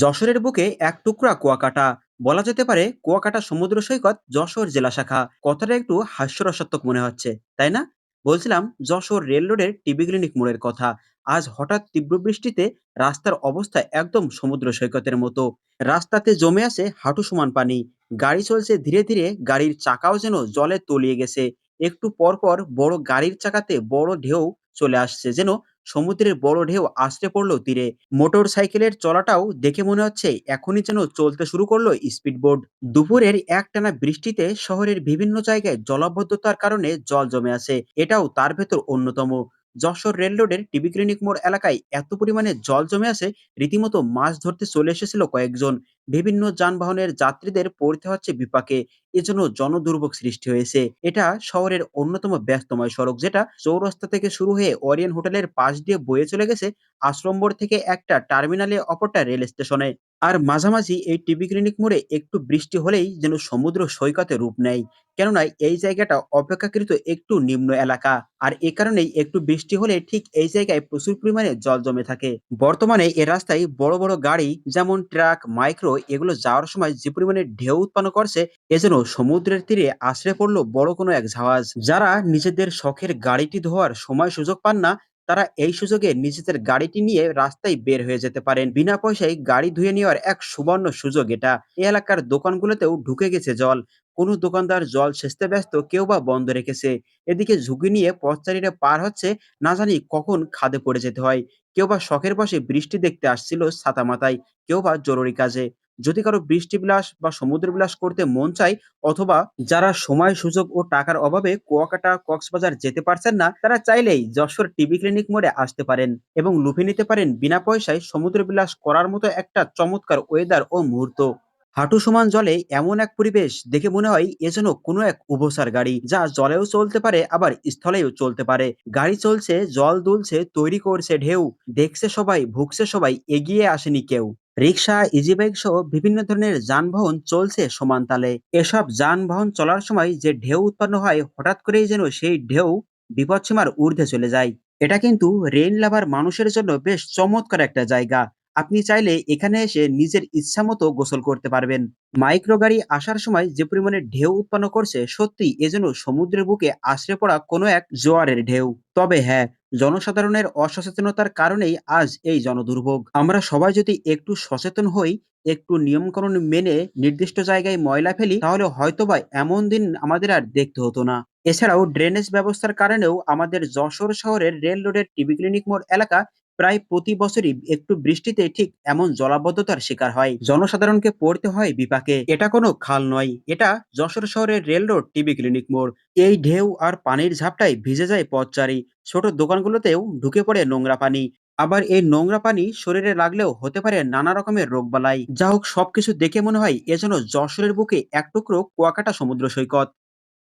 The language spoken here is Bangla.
যশোরের বুকে এক টুকরা কুয়াকাটা। বলা যেতে পারে কুয়াকাটা সমুদ্র সৈকত যশোর জেলা শাখা। কথাটা একটু হাস্যরসাত্মক মনে হচ্ছে, তাই না? বলছিলাম যশোর রেল রোডের টিবি ক্লিনিক মোড়ের কথা। আজ হঠাৎ তীব্র বৃষ্টিতে রাস্তার অবস্থা একদম সমুদ্র সৈকতের মতো। রাস্তাতে জমে আছে হাঁটু সমান পানি। গাড়ি চলছে ধীরে ধীরে, গাড়ির চাকাও যেন জলে তলিয়ে গেছে। একটু পর পর বড় গাড়ির চাকাতে বড় ঢেউ চলে আসছে। যেন সমুদ্রের বড় ঢেউ আসতে পড়ল তীরে। মোটর সাইকেলের চলাটাও দেখে মনে হচ্ছে এখনই যেন চলতে শুরু করল স্পিডবোর্ড দুপুরের একটানা বৃষ্টিতে শহরের বিভিন্ন জায়গায় জলাবদ্ধতার কারণে জল জমে আছে। এটাও তার ভেতর অন্যতম। যশোর রেল রোডের টিবি ক্লিনিক মোড় এলাকায় এত পরিমাণে জল জমে আছে, রীতিমতো মাছ ধরতে চলে এসেছিল কয়েকজন। বিভিন্ন যানবাহনের যাত্রীদের পড়তে হচ্ছে বিপাকে। এজন্য জনদুর্ভোগ সৃষ্টি হয়েছে। এটা শহরের অন্যতম ব্যস্তময় সড়ক, যেটা চৌরাস্তা থেকে শুরু হয়ে ওরিয়ন হোটেলের পাশ দিয়ে বয়ে চলে গেছে আশ্রমবোড় থেকে একটা টার্মিনালে অপরটা রেল স্টেশনে। আর মাঝামাঝি এই টিবি ক্লিনিক মোড়ে একটু বৃষ্টি হলেই যেন সমুদ্র সৈকতে রূপ নেয়। কেননা এই জায়গাটা অপেক্ষাকৃত একটু নিম্ন এলাকা। আর এ কারণেই একটু বৃষ্টি হলে ঠিক এই জায়গায় প্রচুর পরিমাণে জল জমে থাকে। বর্তমানে এ রাস্তায় বড় বড় গাড়ি যেমন ট্রাক, মাইক্রো এগুলো যাওয়ার সময় যে পরিমাণে ঢেউ উৎপন্ন করছে এজন্য সমুদ্রের তীরে আশ্রে পড়ল বড় কোনো এক জাহাজ যারা নিজেদের শখের গাড়িটি ধোয়ার সময় সুযোগ পান না তারা এই সুযোগে নিজেদের গাড়িটি নিয়ে রাস্তায় বের হয়ে যেতে পারেন। বিনা পয়সায় গাড়ি ধুয়ে নেওয়ার এক সুবর্ণ সুযোগ এটা। এই এলাকার দোকানগুলোতেও ঢুকে গেছে জল। কোনো দোকানদার জল সেচতে ব্যস্ত কেউ বা বন্ধ রেখেছে। এদিকে ঝুঁকি নিয়ে পথচারীরা পার হচ্ছে, না জানি কখন খাদে পড়ে যেতে হয়। কেউ বা শখের বসে বৃষ্টি দেখতে আসছিল ছাতা মাথায় কেউ বা জরুরি কাজে। যদি কারও বৃষ্টি বিলাস বা সমুদ্র বিলাস করতে মন চায়, অথবা যারা সময়, সুযোগ ও টাকার অভাবে কুয়াকাটা, কক্সবাজার যেতে পারছেন না, তারা চাইলেই যশোর টিবি ক্লিনিক মোড়ে আসতে পারেন এবং লুফে নিতে পারেন বিনা পয়সায় সমুদ্র বিলাস করার মতো একটা চমৎকার ওয়েদার ও মুহূর্ত। হাঁটু সমান জলে এমন এক পরিবেশ দেখে মনে হয় এ যেন কোনো এক উভসার গাড়ি, যা জলেও চলতে পারে, আবার স্থলেও চলতে পারে। গাড়ি চলছে, জল দুলছে, তৈরি করছে ঢেউ, দেখছে সবাই, ভুগছে সবাই, এগিয়ে আসেনি কেউ। রিক্সা ইজি বাইক সহ বিভিন্ন ধরনের যানবাহন চলছে সমান তালে। এসব যানবাহন চলার সময় যে ঢেউ উৎপন্ন হয়, হঠাৎ করেই যেন সেই ঢেউ বিপদসীমার ঊর্ধ্বে চলে যায়। এটা কিন্তু রেন লাভার মানুষের জন্য বেশ চমৎকার একটা জায়গা। আপনি চাইলে এখানে এসে নিজের ইচ্ছা মতো গোসল করতে পারবেন। মাইক্রো গাড়ি আসার সময় যে পরিমাণে ঢেউ উৎপন্ন করছে সত্যি এজন্য সমুদ্রের বুকে আশ্রে পড়া কোনো এক জোয়ারের ঢেউ। তবে হ্যাঁ জনসাধারণের অসচেতনতার কারণেই আজ এই জনদুর্ভোগ। আমরা সবাই যদি একটু সচেতন হই, একটু নিয়মকানুন মেনে নির্দিষ্ট জায়গায় ময়লা ফেলি, তাহলে হয়তোবা এমন দিন আমাদের আর দেখতে হতো না। এছাড়াও ড্রেনেজ ব্যবস্থার কারণেও আমাদের যশোর শহরের রেল রোডের টিবি ক্লিনিক মোড় এলাকা প্রায় প্রতি বছরই একটু বৃষ্টিতে ঠিক এমন জলাবদ্ধতার শিকার হয়। জনসাধারণকে পড়তে হয় বিপাকে। এটা কোনো খাল নয়, এটা যশোর শহরের রেল রোড, টিবি ক্লিনিক মোড়। এই ঢেউ আর পানির ঝাপটায় ভিজে যায় পথচারী। ছোট দোকানগুলোতেও ঢুকে পড়ে নোংরা পানি। আবার এই নোংরা পানি শরীরে লাগলেও হতে পারে নানা রকমের রোগ বালাই যা হোক, সবকিছু দেখে মনে হয় এ যেন যশোরের বুকে এক টুকরো কুয়াকাটা সমুদ্র সৈকত।